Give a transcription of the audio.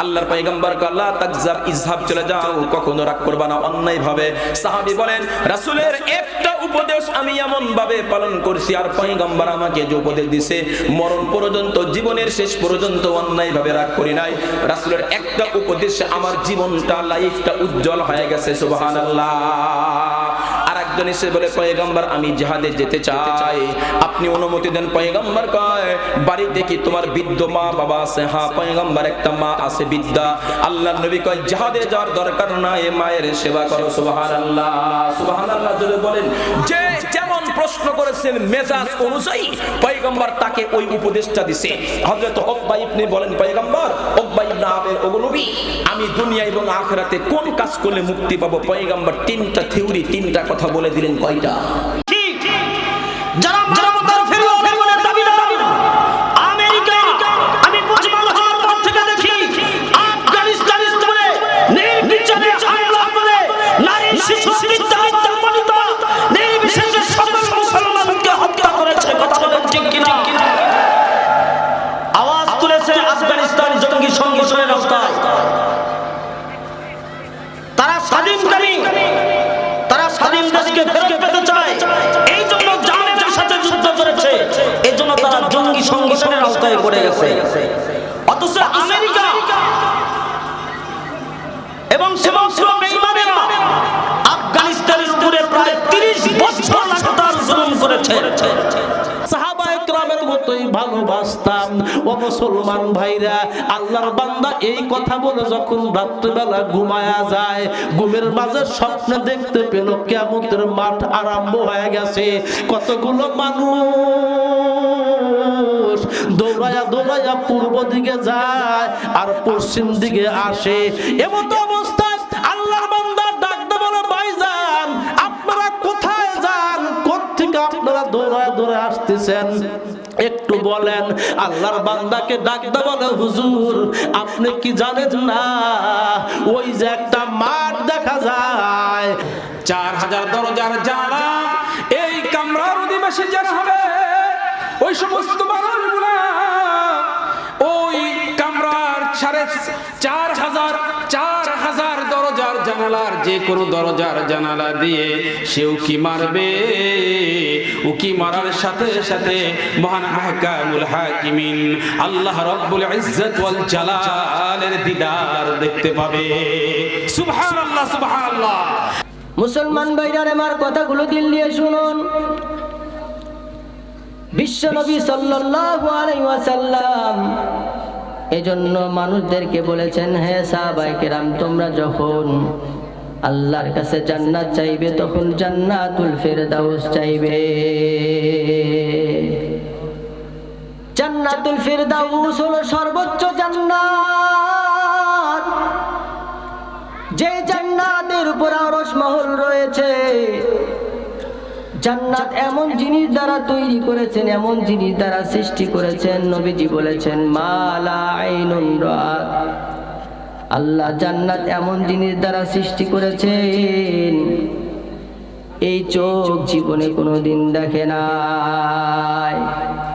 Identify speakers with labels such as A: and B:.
A: আল্লাহর পয়গম্বর আল্লাহ তাকজাব ইজহাব চলে যাও, কখনো রাগ করবা না অন্যায় ভাবে সাহাবী বলেন, রাসূলের একটা উপদেশ আমি এমন ভাবে পালন করছি, আর পয়গম্বর আমাকে যে উপদেশ দিছে, মরণ পর্যন্ত, জীবনের শেষ পর্যন্ত অন্যায় ভাবে রাগ করি নাই। রাসূলের একটা উপদেশে আমার জীবনটা লাইফটা উজ্জ্বল হয়ে গেছে, সুবহানাল্লাহ। একজন এসে বলে, পয়গম্বর, আমি জিহাদে যেতে চাই। আপনি অনুমতি দেন, পয়গম্বর কয়, বাড়িতে কি তোমার বৃদ্ধ মা বাবা আছে? হ্যাঁ পয়গম্বর, একটা মা আছে বিদ্যা আল্লাহ নবী কয়, জিহাদে যাওয়ার দরকার নাই, মায়ের সেবা করো, সুবহানাল্লাহ। সুবহানাল্লাহ যদি বলেন, যে প্রশ্ন করেছেন মেজাজ অনুযায়ী পয়গম্বর তাকে ওই উপদেশটা দিছে। হযরত উকবা ইবনে বলেন, পয়গম্বর উকবা ইবনে আবের ওগলবি আমি দুনিয়া এবং আখিরাতে কোন কাজ করলে মুক্তি পাবো? পয়গম্বর তিনটা থিওরি, তিনটা কথা বলে দিলেন কয়টা?
B: যারা মানবতার ফেরিও ফেরিওয়ানের দাবিদার আমেরিকা দেশকে ফেরত পেতে চায়। এই জন্য জানের সাথে যুদ্ধ করেছে এই জন্য তারা জঙ্গি সংগঠনের আওতায় পড়ে গেছে। অথচ আমেরিকা এবং বেঈমানেরা
C: ভালোবাসতাম ও মুসলমান ভাইরা, আল্লাহর বান্দা এই কথা বলে যখন রাত্রিবেলা ঘুমায়া যায়, ঘুমের মাঝে স্বপ্নে দেখতে পেল কেমতের মাঠ আরম্ভ হয়ে গেছে। কতগুলো মানুষ দৌড়ায়া দৌড়ায়া পূর্ব দিকে যায় আর পশ্চিম দিকে আসে। এমন যান কোথেকে আপনারা দৌড়ায় দৌড়ে আসতেছেন? একটু বলেন, আল্লাহর বান্দাকে ডাকতে বলে, হুজুর, আপনি কি জানেন না? ওই যে একটা মাঠ দেখা যায়।
D: চার হাজার দরজার যারা এই কামরার অধিবাসী যারা হবে, ওই সমস্ত মানুষগুলা ওই কামরার সাড়ে চার জানালার যে কোনো দরজার জানালা দিয়ে সে উকি মারবে? উকি মারার সাথে সাথে মহান আহকামুল হাকিমিন আল্লাহ রব্বুল ইজ্জত ওয়াল জালালের দিদার দেখতে পাবে। সুবহানাল্লাহ সুবহানাল্লাহ।
E: মুসলমান ভাইরার আমার কথাগুলো দিল দিয়ে শুনুন। বিশ্ব নবী সাল্লাল্লাহু আলাইহি ওয়াসাল্লাম এজন্য মানুষদেরকে বলেছেন, হে সাহাবায়ে কেরাম, তোমরা যখন আল্লাহর কাছে জান্নাত চাইবে, তখন জান্নাতুল ফেরদাউস চাইবে। জান্নাতুল ফেরদাউস হলো সর্বোচ্চ জান্নাত। যে জান্নাতের উপর আরশ মহল রয়েছে জান্নাত এমন জিনিস দ্বারা তৈরি করেছেন, এমন জিনিস দ্বারা সৃষ্টি করেছেন, নবীজি বলেছেন, মালা আল্লাহ জান্নাত এমন জিনিস দ্বারা সৃষ্টি করেছেন, এই চোখ জীবনে কোনো দিন দেখে নাই।